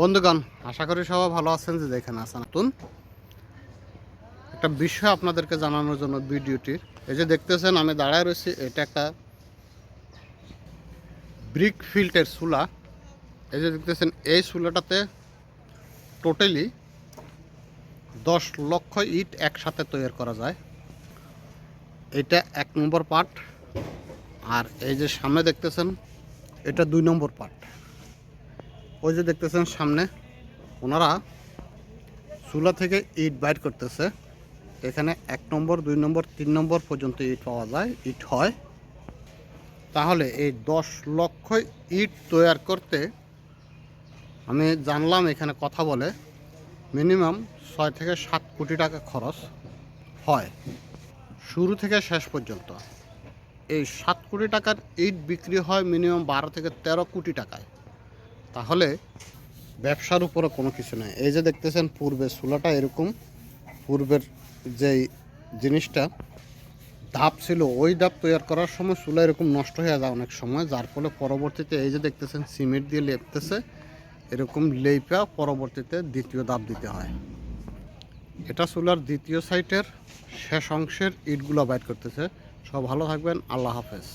বন্ধুগণ, আশা করি সবাই ভালো আছেন যে দেখেন আছেন। নতুন একটা বিষয় আপনাদেরকে জানানোর জন্য ভিডিওটির। এই যে দেখতেছেন, আমি দাঁড়ায় রয়েছি, এটা একটা ব্রিক ফিল্টের চুলা। এই যে দেখতেছেন, এই চুলাটাতে টোটালি দশ লক্ষ ইট একসাথে তৈরি করা যায়। এটা এক নম্বর পার্ট আর এই যে সামনে দেখতেছেন, এটা দুই নম্বর পার্ট ওই যে দেখতেছেন সামনে, ওনারা চুলা থেকে ইট বাইর করতেছে। এখানে এক নম্বর, দুই নম্বর, তিন নম্বর পর্যন্ত ইট পাওয়া যায়, ইট হয়। তাহলে এই দশ লক্ষ ইট তৈরি করতে আমি জানলাম, এখানে কথা বলে মিনিমাম ছয় থেকে সাত কোটি টাকা খরচ হয় শুরু থেকে শেষ পর্যন্ত। এই সাত কোটি টাকার ইট বিক্রি হয় মিনিমাম বারো থেকে তেরো কোটি টাকায়। তাহলে ব্যবসার উপরে কোনো কিছু নেই। এই যে দেখতেছেন পূর্বে চুলাটা এরকম, পূর্বের যেই জিনিসটা, ধাপ ছিল ওই ধাপ তৈরি করার সময় চুলা এরকম নষ্ট হয়ে যায় অনেক সময়, যার ফলে পরবর্তীতে এই যে দেখতেছেন সিমেন্ট দিয়ে লেপতেছে, এরকম লেপা পরবর্তীতে দ্বিতীয় ধাপ দিতে হয়। এটা চুলার দ্বিতীয় সাইটের শেষ অংশের ইটগুলো বাইট করতেছে। সব ভালো থাকবেন, আল্লাহ হাফেজ।